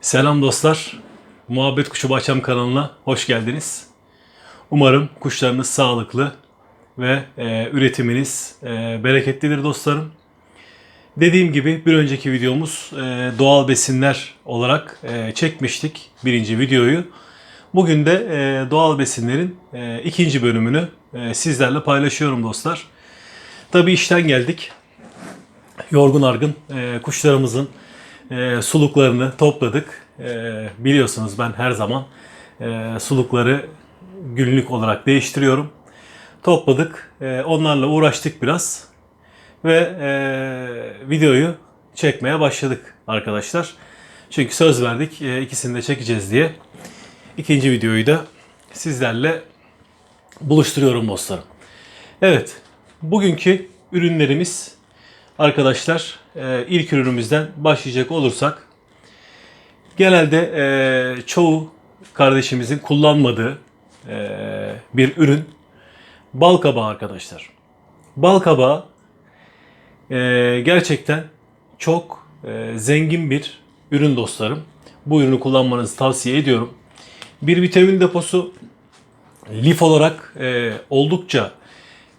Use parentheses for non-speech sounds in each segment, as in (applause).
Selam dostlar. Muhabbet Kuşu Bahçem kanalına hoş geldiniz. Umarım kuşlarınız sağlıklı ve e, üretiminiz e, bereketlidir dostlarım. Dediğim gibi bir önceki videomuz e, doğal besinler olarak e, çekmiştik birinci videoyu. Bugün de e, doğal besinlerin e, ikinci bölümünü e, sizlerle paylaşıyorum dostlar. Tabi işten geldik. Yorgun argın e, kuşlarımızın e, suluklarını topladık. E, biliyorsunuz ben her zaman e, sulukları günlük olarak değiştiriyorum. Topladık. E, onlarla uğraştık biraz. Ve e, videoyu çekmeye başladık arkadaşlar. Çünkü söz verdik e, ikisini de çekeceğiz diye. İkinci videoyu da sizlerle buluşturuyorum dostlarım. Evet, bugünkü ürünlerimiz arkadaşlar e, ilk ürünümüzden başlayacak olursak genelde e, çoğu kardeşimizin kullanmadığı e, bir ürün bal kabağı arkadaşlar. Bal kabağı gerçekten çok zengin bir ürün dostlarım. Bu ürünü kullanmanızı tavsiye ediyorum. Bir vitamin deposu lif olarak oldukça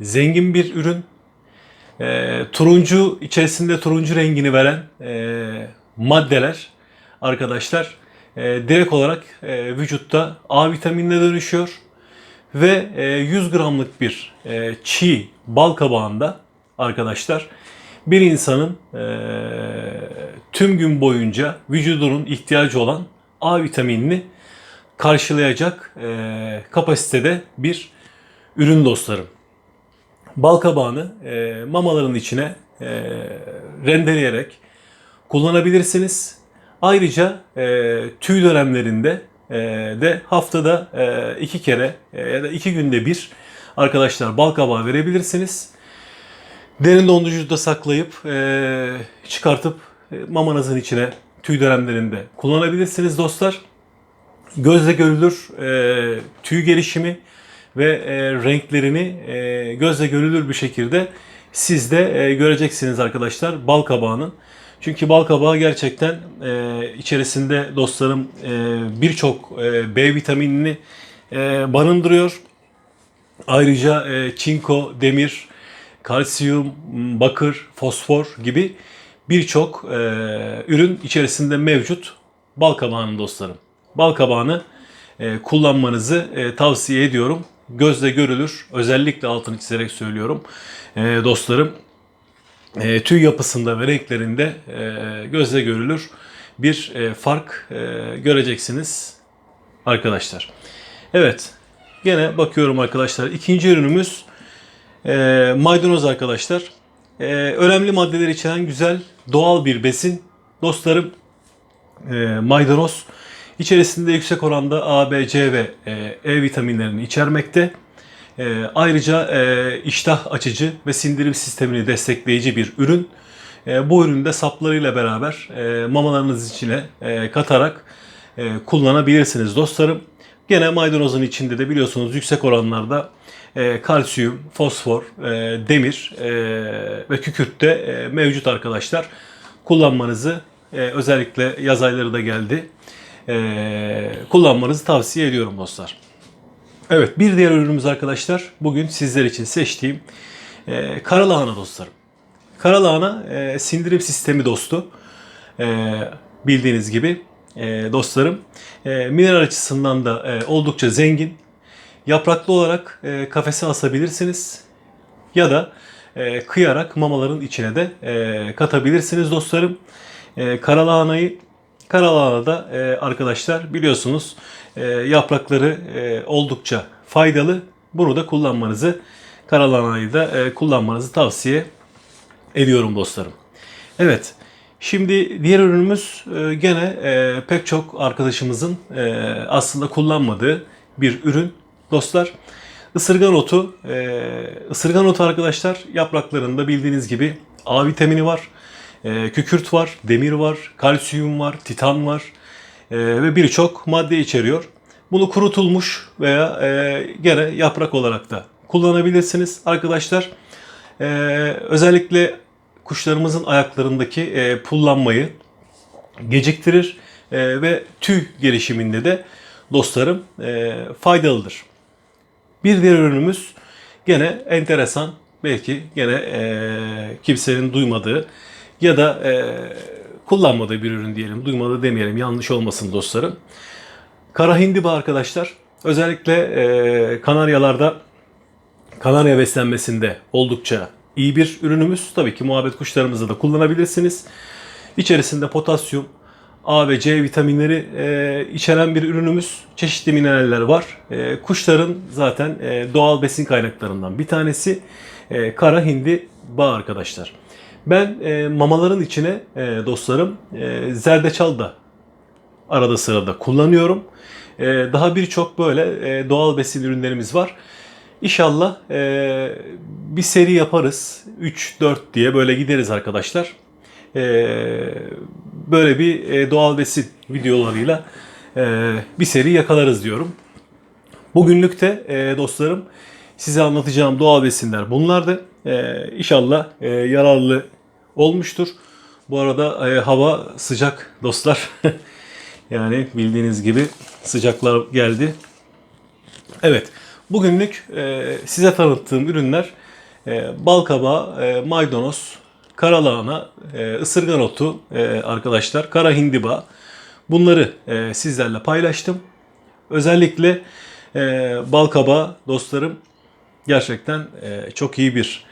zengin bir ürün. E, turuncu içerisinde turuncu rengini veren e, maddeler arkadaşlar e, direkt olarak e, vücutta A vitaminine dönüşüyor ve e, 100 gramlık bir e, çiğ bal kabağında arkadaşlar bir insanın e, tüm gün boyunca vücudunun ihtiyacı olan A vitaminini karşılayacak e, kapasitede bir ürün dostlarım. Bal kabağını e, mamaların içine e, rendeleyerek kullanabilirsiniz. Ayrıca e, tüy dönemlerinde e, de haftada e, iki kere e, ya da iki günde bir arkadaşlar bal kabağı verebilirsiniz. Derin dondurucuda saklayıp e, çıkartıp e, mamanızın içine tüy dönemlerinde kullanabilirsiniz dostlar. Gözle görülür e, tüy gelişimi ve e, renklerini e, gözle görülür bir şekilde siz de e, göreceksiniz arkadaşlar bal kabağının. Çünkü bal kabağı gerçekten e, içerisinde dostlarım e, birçok e, B vitaminini e, barındırıyor. Ayrıca e, çinko, demir, kalsiyum, bakır, fosfor gibi birçok e, ürün içerisinde mevcut bal kabağının dostlarım. Bal kabağını e, kullanmanızı e, tavsiye ediyorum. Gözle görülür. Özellikle altını çizerek söylüyorum. E, dostlarım e, tüy yapısında ve renklerinde e, gözle görülür bir e, fark e, göreceksiniz arkadaşlar. Evet. Gene bakıyorum arkadaşlar. İkinci ürünümüz e, maydanoz arkadaşlar. E, önemli maddeler içeren güzel doğal bir besin. Dostlarım e, maydanoz içerisinde yüksek oranda A, B, C ve e, E vitaminlerini içermekte. E, ayrıca e, iştah açıcı ve sindirim sistemini destekleyici bir ürün. E, bu ürünü de saplarıyla beraber e, mamalarınız içine e, katarak e, kullanabilirsiniz dostlarım. Gene maydanozun içinde de biliyorsunuz yüksek oranlarda e, kalsiyum, fosfor, e, demir e, ve kükürt de e, mevcut arkadaşlar. Kullanmanızı e, özellikle yaz ayları da geldi. E, kullanmanızı tavsiye ediyorum dostlar. Evet bir diğer ürünümüz arkadaşlar bugün sizler için seçtiğim e, karalahana dostlarım. Karalahana e, sindirim sistemi dostu. E, bildiğiniz gibi e, dostlarım. E, mineral açısından da e, oldukça zengin. Yapraklı olarak e, kafese asabilirsiniz. Ya da e, kıyarak mamaların içine de e, katabilirsiniz dostlarım. E, karalahanayı Karalahanada e, arkadaşlar biliyorsunuz e, yaprakları e, oldukça faydalı. Bunu da kullanmanızı, karalahanayı da e, kullanmanızı tavsiye ediyorum dostlarım. Evet, şimdi diğer ürünümüz e, gene e, pek çok arkadaşımızın e, aslında kullanmadığı bir ürün dostlar. Isırgan otu, ısırgan otu arkadaşlar yapraklarında bildiğiniz gibi A vitamini var. E, kükürt var, demir var, kalsiyum var, titan var e, ve birçok madde içeriyor. Bunu kurutulmuş veya e, gene yaprak olarak da kullanabilirsiniz arkadaşlar. E, özellikle kuşlarımızın ayaklarındaki e, pullanmayı geciktirir e, ve tüy gelişiminde de dostlarım e, faydalıdır. Bir diğer ürünümüz gene enteresan, belki gene e, kimsenin duymadığı ya da e, kullanmadığı bir ürün diyelim, duymadığı demeyelim, yanlış olmasın dostlarım. Kara hindiba arkadaşlar, özellikle e, Kanaryalarda Kanarya beslenmesinde oldukça iyi bir ürünümüz. Tabii ki muhabbet kuşlarımızda da kullanabilirsiniz. İçerisinde potasyum, A ve C vitaminleri e, içeren bir ürünümüz. Çeşitli mineraller var. E, kuşların zaten e, doğal besin kaynaklarından bir tanesi e, kara hindi bağ arkadaşlar. Ben e, mamaların içine e, dostlarım e, zerdeçal da arada sırada kullanıyorum. E, daha birçok böyle e, doğal besin ürünlerimiz var. İnşallah e, bir seri yaparız. 3-4 diye böyle gideriz arkadaşlar. E, böyle bir e, doğal besin videolarıyla e, bir seri yakalarız diyorum. Bugünlük de e, dostlarım size anlatacağım doğal besinler bunlardı. E, inşallah e, yararlı olmuştur. Bu arada e, hava sıcak dostlar. (laughs) yani bildiğiniz gibi sıcaklar geldi. Evet. Bugünlük e, size tanıttığım ürünler e, bal kabağı, e, maydanoz, karalahana, e, ısırgan otu e, arkadaşlar, kara hindiba. Bunları e, sizlerle paylaştım. Özellikle e, bal kabağı dostlarım gerçekten e, çok iyi bir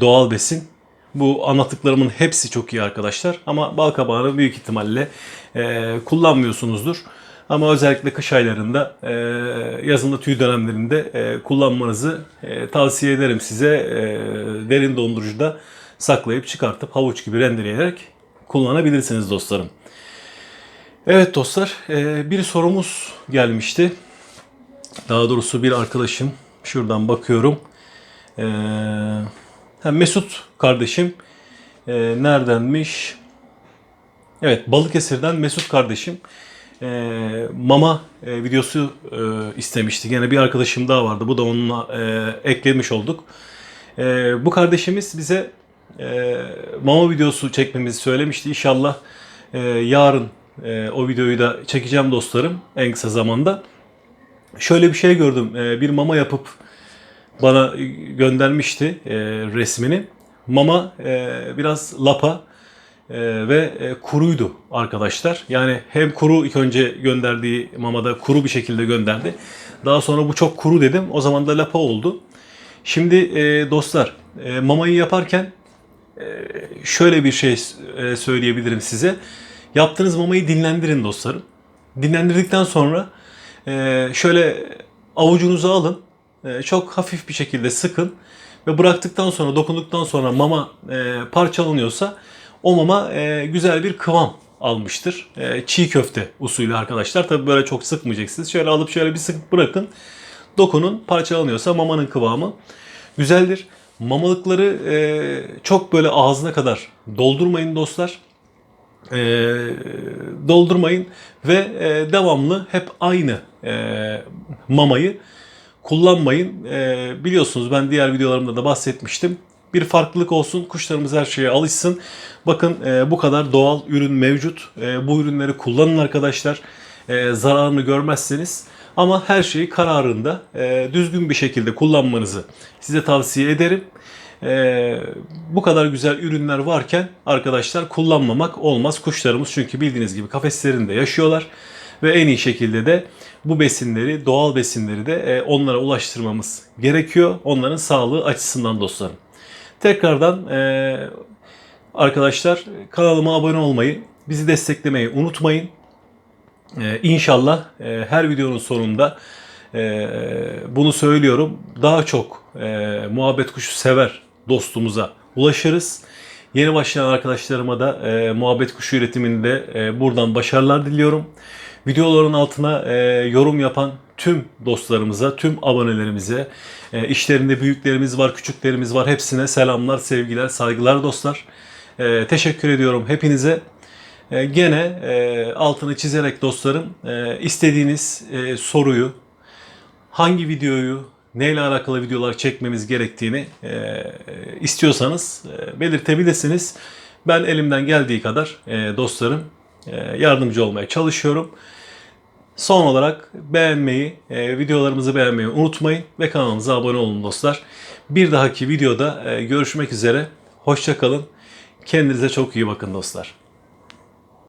doğal besin. Bu anlattıklarımın hepsi çok iyi arkadaşlar. Ama bal kabağını büyük ihtimalle e, kullanmıyorsunuzdur. Ama özellikle kış aylarında, e, yazında tüy dönemlerinde e, kullanmanızı e, tavsiye ederim size. E, derin dondurucuda saklayıp çıkartıp havuç gibi rendeleyerek kullanabilirsiniz dostlarım. Evet dostlar, e, bir sorumuz gelmişti. Daha doğrusu bir arkadaşım, şuradan bakıyorum. E, ha, Mesut kardeşim e, neredenmiş? Evet, Balıkesir'den Mesut kardeşim e, mama e, videosu e, istemişti. Yine bir arkadaşım daha vardı. Bu da onunla e, eklemiş olduk. E, bu kardeşimiz bize e, mama videosu çekmemizi söylemişti. İnşallah e, yarın e, o videoyu da çekeceğim dostlarım en kısa zamanda. Şöyle bir şey gördüm. E, bir mama yapıp bana göndermişti e, resmini. Mama e, biraz lapa e, ve e, kuruydu arkadaşlar. Yani hem kuru ilk önce gönderdiği mamada kuru bir şekilde gönderdi. Daha sonra bu çok kuru dedim. O zaman da lapa oldu. Şimdi e, dostlar e, mamayı yaparken e, şöyle bir şey e, söyleyebilirim size. Yaptığınız mamayı dinlendirin dostlarım. Dinlendirdikten sonra e, şöyle avucunuza alın. E, çok hafif bir şekilde sıkın ve bıraktıktan sonra dokunduktan sonra mama e, parçalanıyorsa o mama e, güzel bir kıvam almıştır. E, çiğ köfte usulü arkadaşlar. Tabi böyle çok sıkmayacaksınız. Şöyle alıp şöyle bir sıkıp bırakın. Dokunun parçalanıyorsa mamanın kıvamı güzeldir. Mamalıkları çok böyle ağzına kadar doldurmayın dostlar. Doldurmayın ve devamlı hep aynı mamayı kullanmayın. E, biliyorsunuz ben diğer videolarımda da bahsetmiştim. Bir farklılık olsun, kuşlarımız her şeye alışsın. Bakın e, bu kadar doğal ürün mevcut. E, bu ürünleri kullanın arkadaşlar. E, zararını görmezseniz. Ama her şeyi kararında e, düzgün bir şekilde kullanmanızı size tavsiye ederim. E, bu kadar güzel ürünler varken arkadaşlar kullanmamak olmaz. Kuşlarımız çünkü bildiğiniz gibi kafeslerinde yaşıyorlar. Ve en iyi şekilde de bu besinleri, doğal besinleri de e, onlara ulaştırmamız gerekiyor. Onların sağlığı açısından dostlarım. Tekrardan e, arkadaşlar kanalıma abone olmayı, bizi desteklemeyi unutmayın. E, inşallah her videonun sonunda bunu söylüyorum. Daha çok muhabbet kuşu sever dostumuza ulaşırız. Yeni başlayan arkadaşlarıma da e, muhabbet kuşu üretiminde e, buradan başarılar diliyorum. Videoların altına e, yorum yapan tüm dostlarımıza, tüm abonelerimize, e, işlerinde büyüklerimiz var, küçüklerimiz var. Hepsine selamlar, sevgiler, saygılar dostlar. E, teşekkür ediyorum hepinize. E, gene e, altını çizerek dostlarım e, istediğiniz e, soruyu, hangi videoyu, neyle alakalı videolar çekmemiz gerektiğini e, istiyorsanız e, belirtebilirsiniz. Ben elimden geldiği kadar e, dostlarım e, yardımcı olmaya çalışıyorum. Son olarak beğenmeyi, e, videolarımızı beğenmeyi unutmayın ve kanalımıza abone olun dostlar. Bir dahaki videoda e, görüşmek üzere. Hoşça kalın. Kendinize çok iyi bakın dostlar.